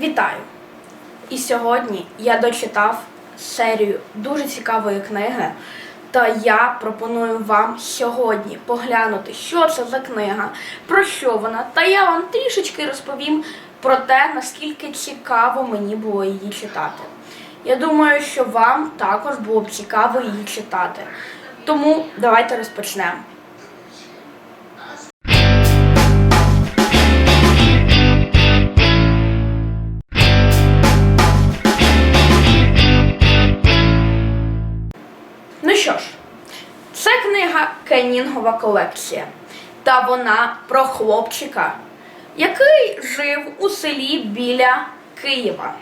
Вітаю! І сьогодні я дочитав серію дуже цікавої книги. Та я пропоную вам сьогодні поглянути, що це за книга, про що вона. Та я вам трішечки розповім про те, наскільки цікаво мені було її читати. Я думаю, що вам також було б цікаво її читати. Тому давайте розпочнемо. Книга Кенінгова колекція. Та вона про хлопчика, який жив у селі біля Києва.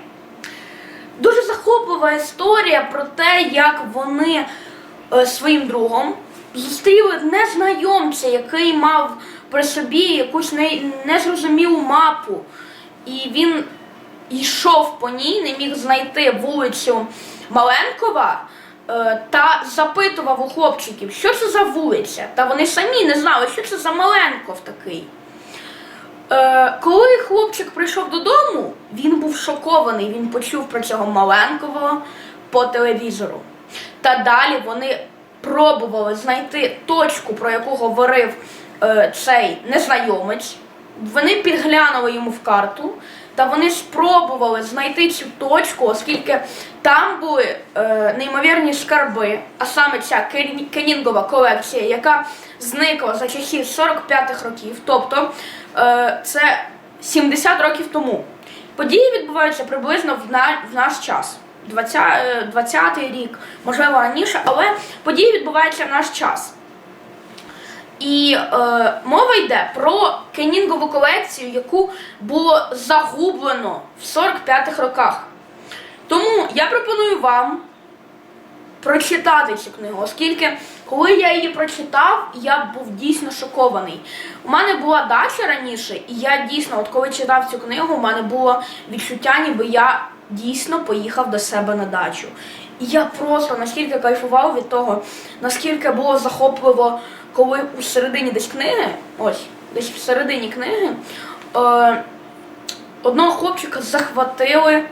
Дуже захоплива історія про те, як вони е, своїм другом зустріли незнайомця, який мав при собі якусь не, незрозумілу мапу. І він йшов по ній, не міг знайти вулицю Маленкова та запитував у хлопчиків, що це за вулиця. Та вони самі не знали, що це за Маленков такий. Е, коли хлопчик прийшов додому, він був шокований. Він почув про цього маленького по телевізору. Та далі вони пробували знайти точку, про яку говорив е, цей незнайомець. Вони підглянули йому в карту, та вони спробували знайти цю точку, оскільки там були е, неймовірні скарби, а саме ця Кенінгова колекція, яка зникла за часів 45-х років, тобто е, це 70 років тому. Події відбуваються приблизно в, на, в наш час. 20, е, 20-й рік, можливо раніше, але події відбуваються в наш час. І е, мова йде про кенінгову колекцію, яку було загублено в 45-х роках. Тому я пропоную вам прочитати цю книгу, оскільки коли я її прочитав, я був дійсно шокований. У мене була дача раніше, і я дійсно, от коли читав цю книгу, у мене було відчуття, ніби я дійсно поїхав до себе на дачу. І я просто настільки кайфував від того, наскільки було захопливо, коли у середині десь книги, ось, десь в середині книги, е, одного хлопчика захватили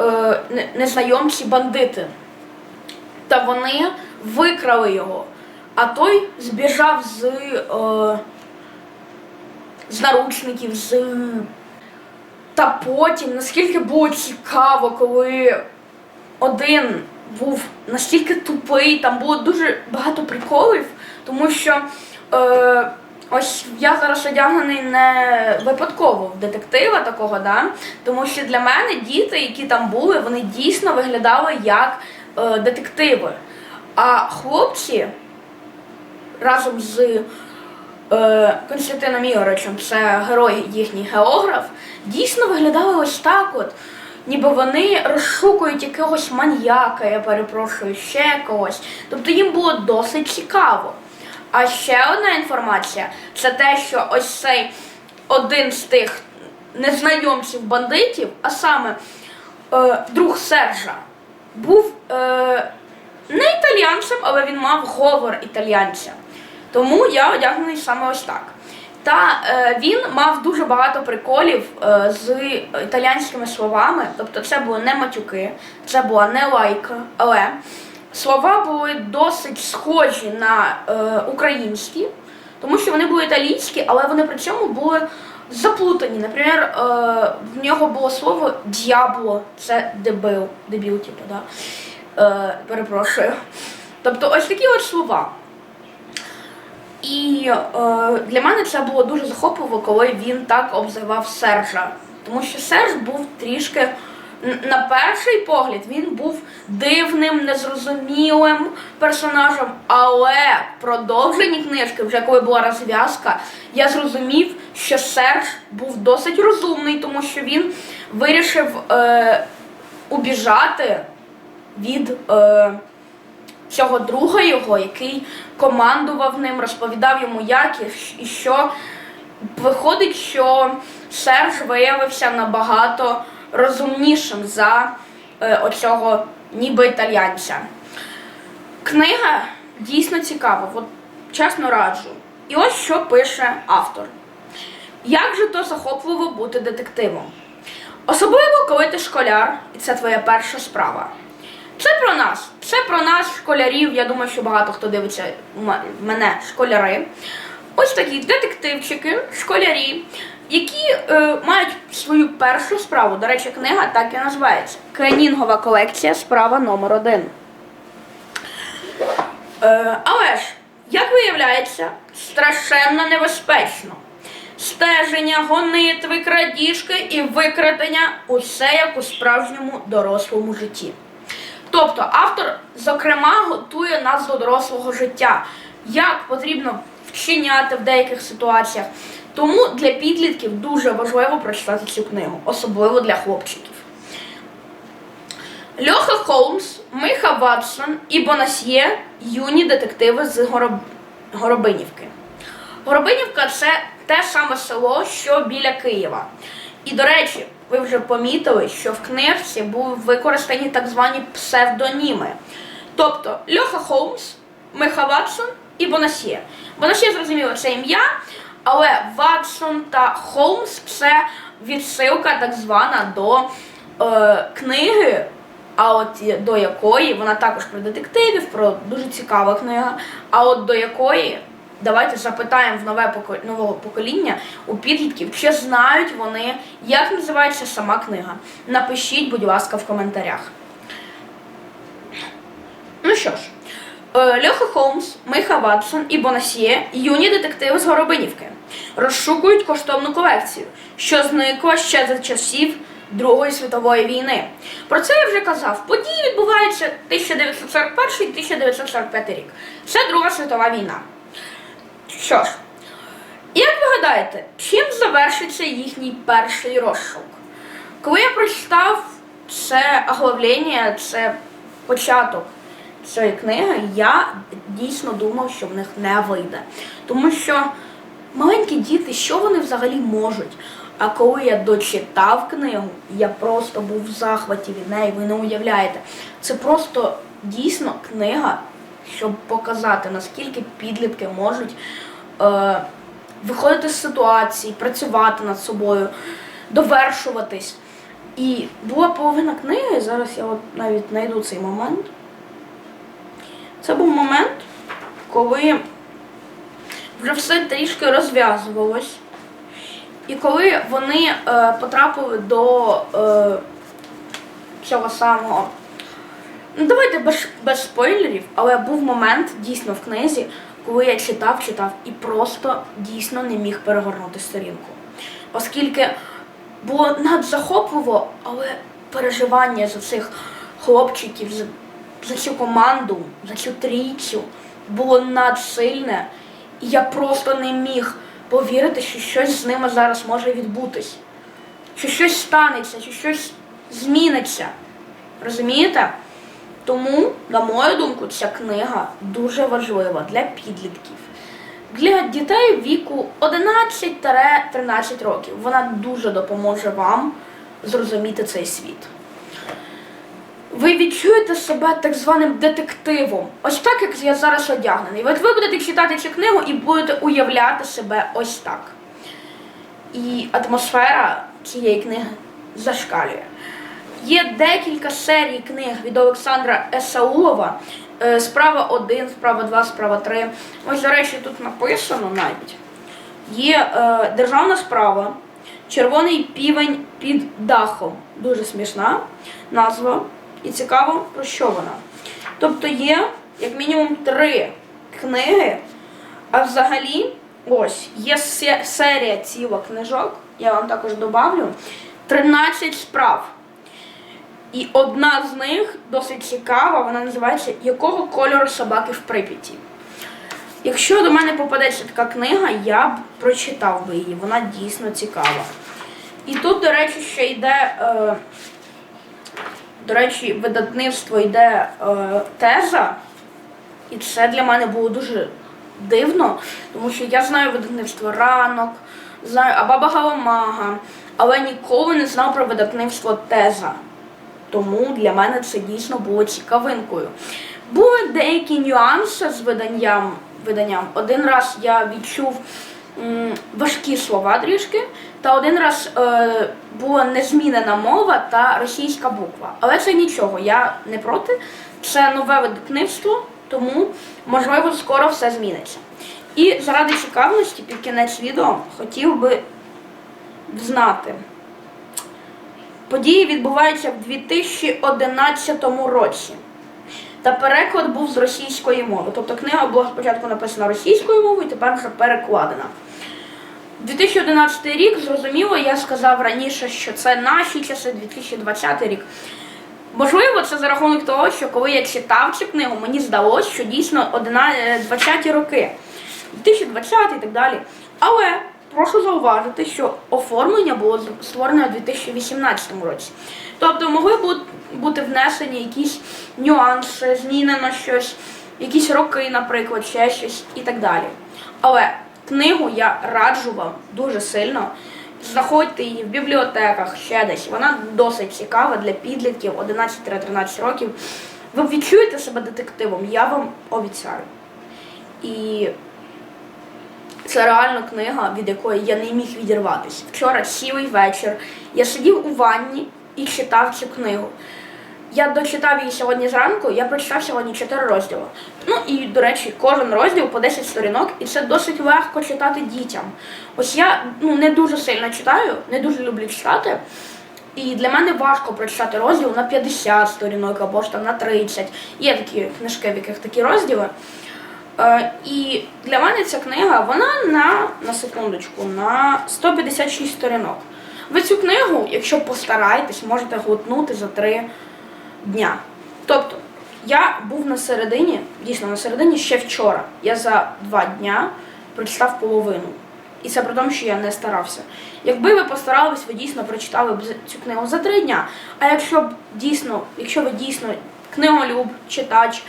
е, незнайомці бандити. Та вони викрали його. А той збіжав з, е, з наручників, з. Та потім, наскільки було цікаво, коли один був настільки тупий, там було дуже багато приколів, тому що е, ось я зараз одягнений не випадково в детектива такого, да? тому що для мене діти, які там були, вони дійсно виглядали як е, детективи. А хлопці разом з е, Константином Ігоровичем, це герой їхній географ, дійсно виглядали ось так от. Ніби вони розшукують якогось маньяка, я перепрошую, ще когось. Тобто їм було досить цікаво. А ще одна інформація це те, що ось цей один з тих незнайомців бандитів, а саме е, друг Сержа, був е, не італіянцем, але він мав говор італіянця. Тому я одягнений саме ось так. Та е, він мав дуже багато приколів е, з італіянськими словами. Тобто це були не матюки, це була не лайка, але слова були досить схожі на е, українські, тому що вони були італійські, але вони при цьому були заплутані. Наприклад, е, в нього було слово д'ябло, це дебил, дебіл, типу, да? е, перепрошую. Тобто ось такі от слова. І е, для мене це було дуже захопливо, коли він так обзивав Сержа. Тому що Серж був трішки, на перший погляд, він був дивним, незрозумілим персонажем. Але в продовженні книжки, вже коли була розв'язка, я зрозумів, що Серж був досить розумний, тому що він вирішив е, убіжати від. Е, цього друга його, який командував ним, розповідав йому, як і що. Виходить, що Серж виявився набагато розумнішим за е, оцього ніби італіянця. Книга дійсно цікава, от чесно раджу. І ось що пише автор. Як же то захопливо бути детективом? Особливо, коли ти школяр, і це твоя перша справа. Це про нас. Це про нас, школярів. Я думаю, що багато хто дивиться мене, школяри. Ось такі детективчики, школярі, які е, мають свою першу справу. До речі, книга так і називається. Кенінгова колекція, справа номер один. Е, але ж, як виявляється, страшенно небезпечно. Стеження, гонитви, крадіжки і викрадення усе як у справжньому дорослому житті. Тобто автор, зокрема, готує нас до дорослого життя, як потрібно вчиняти в деяких ситуаціях. Тому для підлітків дуже важливо прочитати цю книгу, особливо для хлопчиків. Льоха Холмс, Миха Ватсон і Бонасьє юні детективи з Гороб... Горобинівки. Горобинівка це те саме село, що біля Києва. І, до речі, ви вже помітили, що в книжці були використані так звані псевдоніми. Тобто Льоха Холмс, Миха Ватсон і Бонасьє. Бонасьє, зрозуміло, це ім'я, але Ватсон та Холмс це відсилка так звана до е, книги, а от до якої вона також про детективів, про дуже цікава книга. А от до якої давайте запитаємо в нове нового покоління у підлітків, чи знають вони, як називається сама книга. Напишіть, будь ласка, в коментарях. Ну що ж, е, Льоха Холмс, Миха Ватсон і Бонасьє юні детективи з Горобинівки розшукують коштовну колекцію, що зникла ще за часів Другої світової війни. Про це я вже казав. Події відбуваються 1941-1945 рік. Це Друга світова війна. Що ж, як ви гадаєте, чим завершиться їхній перший розшук? Коли я прочитав це оглавлення, це початок цієї книги, я дійсно думав, що в них не вийде. Тому що маленькі діти, що вони взагалі можуть? А коли я дочитав книгу, я просто був в захваті від неї, ви не уявляєте. Це просто дійсно книга, щоб показати, наскільки підлітки можуть е, виходити з ситуації, працювати над собою, довершуватись. І була половина книги, зараз я от навіть знайду цей момент. Це був момент, коли вже все трішки розв'язувалось. І коли вони е, потрапили до е, цього самого. Ну, давайте без, без спойлерів, але був момент дійсно в книзі, коли я читав, читав і просто дійсно не міг перегорнути сторінку. Оскільки було надзахопливо, але переживання за цих хлопчиків, за, за цю команду, за цю трійцю було надсильне. І я просто не міг повірити, що щось з ними зараз може відбутись. Що щось станеться, що щось зміниться. Розумієте? Тому, на мою думку, ця книга дуже важлива для підлітків. Для дітей віку 11-13 років. Вона дуже допоможе вам зрозуміти цей світ. Ви відчуєте себе так званим детективом. Ось так, як я зараз одягнений. От ви будете читати цю книгу і будете уявляти себе ось так. І атмосфера цієї книги зашкалює. Є декілька серій книг від Олександра Есаулова. Е, Справа 1, справа 2, справа 3. Ось, до речі, тут написано навіть. Є е, державна справа, червоний півень під дахом. Дуже смішна назва. І цікаво, про що вона. Тобто є як мінімум три книги, а взагалі, ось, є серія ціла книжок, я вам також добавлю, 13 справ. І одна з них досить цікава, вона називається Якого кольору собаки в Прип'яті. Якщо до мене попадеться така книга, я б прочитав би її, вона дійсно цікава. І тут, до речі, ще йде, е, до речі, видатництво йде е, теза, і це для мене було дуже дивно, тому що я знаю видатництво ранок, знаю Абаба Галамага, але ніколи не знав про видатництво теза. Тому для мене це дійсно було цікавинкою. Були деякі нюанси з виданням. виданням. Один раз я відчув м, важкі слова трішки, Та один раз е, була незмінена мова та російська буква. Але це нічого, я не проти. Це нове видавництво, тому можливо скоро все зміниться. І заради цікавості під кінець відео хотів би знати. Події відбуваються в 2011 році. Та переклад був з російської мови. Тобто книга була спочатку написана російською мовою, тепер вже перекладена. 2011 рік, зрозуміло, я сказав раніше, що це наші часи, 2020 рік. Можливо, це за рахунок того, що коли я читав цю книгу, мені здалося, що дійсно 20-ті роки, 2020 і так далі. Але прошу зауважити, що оформлення було створене у 2018 році. Тобто могли бути внесені якісь нюанси, змінено щось, якісь роки, наприклад, ще щось і так далі. Але книгу я раджу вам дуже сильно. Знаходьте її в бібліотеках ще десь. Вона досить цікава для підлітків 11-13 років. Ви відчуєте себе детективом, я вам обіцяю. І це реально книга, від якої я не міг відірватися. Вчора цілий вечір я сидів у ванні і читав цю книгу. Я дочитав її сьогодні зранку, я прочитав сьогодні 4 розділи. Ну і, до речі, кожен розділ по 10 сторінок, і це досить легко читати дітям. Ось я ну, не дуже сильно читаю, не дуже люблю читати. І для мене важко прочитати розділ на 50 сторінок або ж там на 30. Є такі книжки, в яких такі розділи. Е, і для мене ця книга, вона на, на секундочку, на 156 сторінок. Ви цю книгу, якщо постараєтесь, можете глотнути за 3 дня. Тобто, я був на середині, дійсно на середині ще вчора. Я за два дня прочитав половину. І це при тому, що я не старався. Якби ви постарались, ви дійсно прочитали б цю книгу за три дня. А якщо б дійсно, якщо ви дійсно книголюб, читач,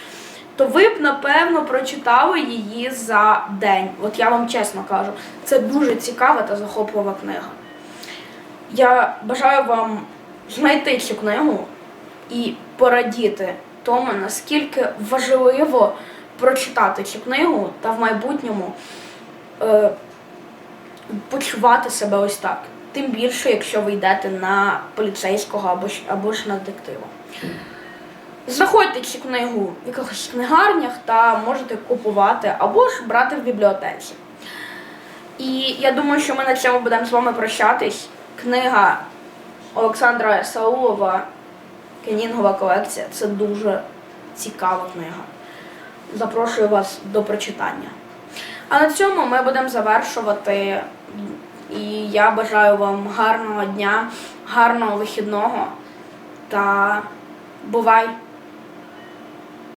то ви б напевно прочитали її за день. От я вам чесно кажу, це дуже цікава та захоплива книга. Я бажаю вам знайти цю книгу і порадіти тому, наскільки важливо прочитати цю книгу та в майбутньому е, почувати себе ось так. Тим більше, якщо ви йдете на поліцейського або або ж на детектива. Знаходьте цю книгу в якихось книгарнях та можете купувати або ж брати в бібліотеці. І я думаю, що ми на цьому будемо з вами прощатись. Книга Олександра Саулова Кенінгова колекція це дуже цікава книга. Запрошую вас до прочитання. А на цьому ми будемо завершувати. І я бажаю вам гарного дня, гарного вихідного та бувай!